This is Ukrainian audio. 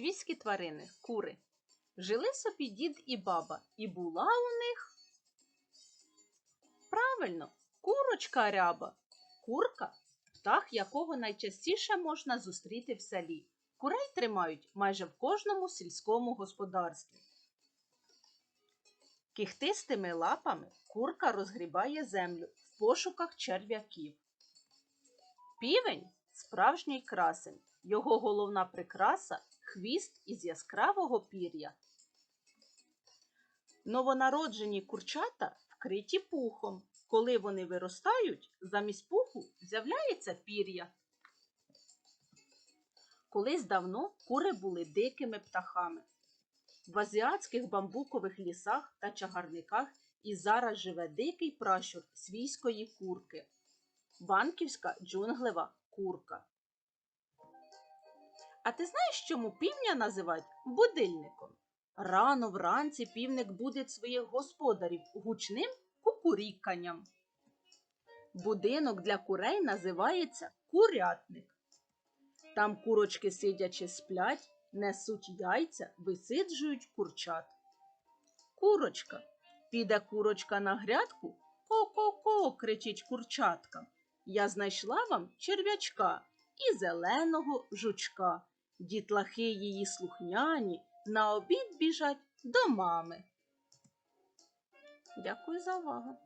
Свійські тварини, кури. Жили собі дід і баба, і була у них. Правильно, курочка ряба. Курка птах, якого найчастіше можна зустріти в селі. Курей тримають майже в кожному сільському господарстві. Кіхтистими лапами курка розгрібає землю в пошуках черв'яків. Півень справжній красень. Його головна прикраса хвіст із яскравого пір'я. Новонароджені курчата вкриті пухом. Коли вони виростають, замість пуху з'являється пір'я. Колись давно кури були дикими птахами. В азіатських бамбукових лісах та чагарниках і зараз живе дикий пращур свійської курки. Банківська джунглева курка. А ти знаєш, чому півня називають будильником? Рано вранці півник будить своїх господарів гучним кукуріканням. Будинок для курей називається курятник. Там курочки сидячи сплять, несуть яйця, висиджують курчат. Курочка. Піде курочка на грядку. Ко-ко-ко, кричить курчатка. Я знайшла вам черв'ячка і зеленого жучка. Дітлахи її слухняні на обід біжать до мами. Дякую за увагу.